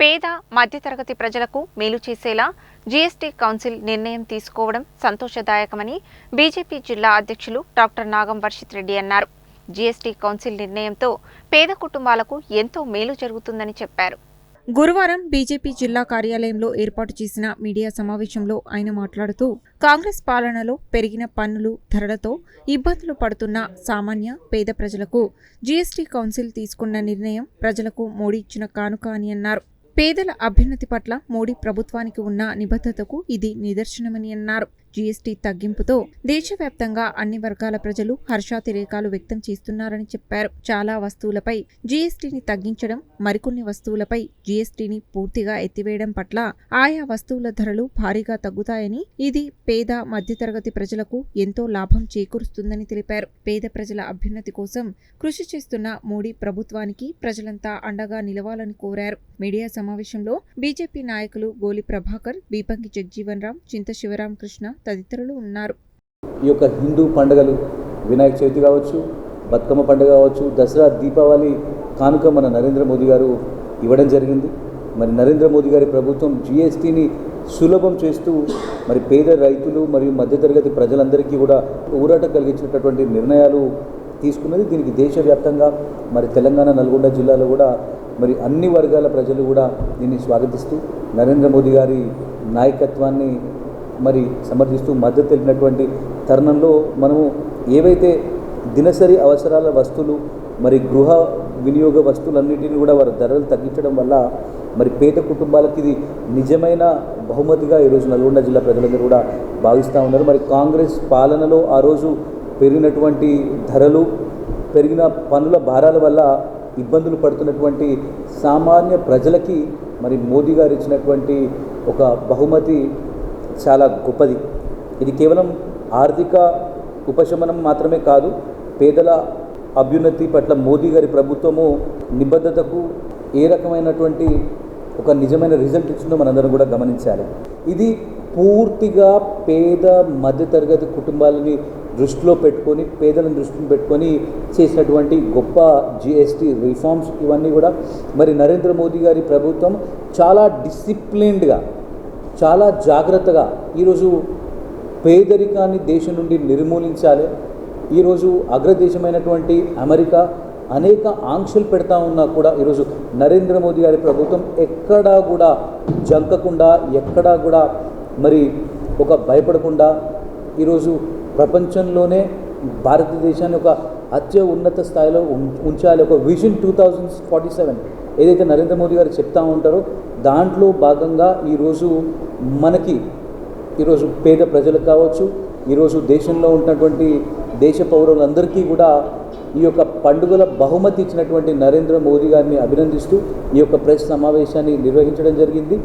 పేద మధ్యతరగతి ప్రజలకు మేలు చేసేలా జీఎస్టీ కౌన్సిల్ నిర్ణయం తీసుకోవడం సంతోషదాయకమని బీజేపీ జిల్లా అధ్యక్షులు డాక్టర్ నాగం వర్షిత్ రెడ్డి అన్నారు. జీఎస్టీ కౌన్సిల్ నిర్ణయంతో పేద కుటుంబాలకు ఎంతో మేలు జరుగుతుందని చెప్పారు. గురువారం బీజేపీ జిల్లా కార్యాలయంలో ఏర్పాటు చేసిన మీడియా సమావేశంలో ఆయన మాట్లాడుతూ కాంగ్రెస్ పాలనలో పెరిగిన పన్నులు ధరలతో ఇబ్బందులు పడుతున్న సామాన్య పేద ప్రజలకు జీఎస్టీ కౌన్సిల్ తీసుకున్న నిర్ణయం ప్రజలకు మోడీ ఇచ్చిన కానుక అని అన్నారు. పేదల అభ్యున్నతి పట్ల మోడీ ప్రభుత్వానికి ఉన్న నిబద్ధతకు ఇది నిదర్శనమని అన్నారు. జీఎస్టీ తగ్గింపుతో దేశవ్యాప్తంగా అన్ని వర్గాల ప్రజలు హర్షాతిరేకాలు వ్యక్తం చేస్తున్నారని చెప్పారు. చాలా వస్తువులపై జీఎస్టీని తగ్గించడం మరికొన్ని వస్తువులపై జీఎస్టీని పూర్తిగా ఎత్తివేయడం పట్ల ఆయా వస్తువుల ధరలు భారీగా తగ్గుతాయని ఇది పేద మధ్యతరగతి ప్రజలకు ఎంతో లాభం చేకూరుస్తుందని తెలిపారు. పేద ప్రజల అభ్యున్నతి కోసం కృషి చేస్తున్న మోడీ ప్రభుత్వానికి ప్రజలంతా అండగా నిలవాలని కోరారు. మీడియా సమావేశంలో బీజేపీ నాయకులు గోలి ప్రభాకర్ బీపంకి జగ్జీవన్ రామ్ చింత శివరామకృష్ణ తదితరులు ఉన్నారు. ఈ యొక్క హిందూ పండుగలు వినాయక చవితి కావచ్చు బతుకమ్మ పండుగ కావచ్చు దసరా దీపావళి కానుక మన నరేంద్ర మోదీ గారు ఇవ్వడం జరిగింది. మరి నరేంద్ర మోదీ గారి ప్రభుత్వం జిఎస్టీని సులభం చేస్తూ మరి పేద రైతులు మరియు మధ్యతరగతి ప్రజలందరికీ కూడా ఊరట కలిగించేటటువంటి నిర్ణయాలు తీసుకున్నది దీనికి దేశవ్యాప్తంగా. మరి తెలంగాణ నల్గొండ జిల్లాలో కూడా మరి అన్ని వర్గాల ప్రజలు కూడా దీన్ని స్వాగతిస్తూ నరేంద్ర మోదీ గారి నాయకత్వాన్ని మరి సమర్థిస్తూ మద్దతు తెలిపినటువంటి తరుణంలో మనము ఏవైతే దినసరి అవసరాల వస్తువులు మరి గృహ వినియోగ వస్తువులన్నింటినీ కూడా వారి ధరలు తగ్గించడం వల్ల మరి పేద కుటుంబాలకి ఇది నిజమైన బహుమతిగా ఈరోజు నల్గొండ జిల్లా ప్రజలందరూ కూడా భావిస్తూ ఉన్నారు. మరి కాంగ్రెస్ పాలనలో ఆ రోజు పెరిగినటువంటి ధరలు పెరిగిన పనుల భారాల వల్ల ఇబ్బందులు పడుతున్నటువంటి సామాన్య ప్రజలకి మరి మోదీ గారు ఇచ్చినటువంటి ఒక బహుమతి చాలా గొప్పది. ఇది కేవలం ఆర్థిక ఉపశమనం మాత్రమే కాదు పేదల అభ్యున్నతి పట్ల మోదీ గారి ప్రభుత్వము నిబద్ధతకు ఏ రకమైనటువంటి ఒక నిజమైన రిజల్ట్ ఇచ్చిందో మనందరం కూడా గమనించాలి. ఇది పూర్తిగా పేద మధ్యతరగతి కుటుంబాలని దృష్టిలో పెట్టుకొని పేదలను దృష్టిలో పెట్టుకొని చేసినటువంటి గొప్ప జిఎస్టీ రిఫార్మ్స్ ఇవన్నీ కూడా మరి నరేంద్ర మోదీ గారి ప్రభుత్వం చాలా డిసిప్లిన్డ్గా చాలా జాగ్రత్తగా ఈరోజు పేదరికాన్ని దేశం నుండి నిర్మూలించాలి. ఈరోజు అగ్రదేశమైనటువంటి అమెరికా అనేక ఆంక్షలు పెడతా ఉన్నా కూడా ఈరోజు నరేంద్ర మోదీ గారి ప్రభుత్వం ఎక్కడా కూడా జంకకుండా ఎక్కడా కూడా మరి ఒక భయపడకుండా ఈరోజు ప్రపంచంలోనే భారతదేశాన్ని ఒక అత్య ఉన్నత స్థాయిలో ఉంచాలి. ఒక vision two thousand forty seven ఏదైతే నరేంద్ర మోదీ గారు చెప్తా ఉంటారో దాంట్లో భాగంగా ఈరోజు మనకి ఈరోజు పేద ప్రజలకు కావచ్చు ఈరోజు దేశంలో ఉన్నటువంటి దేశ పౌరులందరికీ కూడా ఈ యొక్క పండుగల బహుమతి ఇచ్చినటువంటి నరేంద్ర మోదీ గారిని అభినందిస్తూ ఈ యొక్క ప్రెస్ సమావేశాన్ని నిర్వహించడం జరిగింది.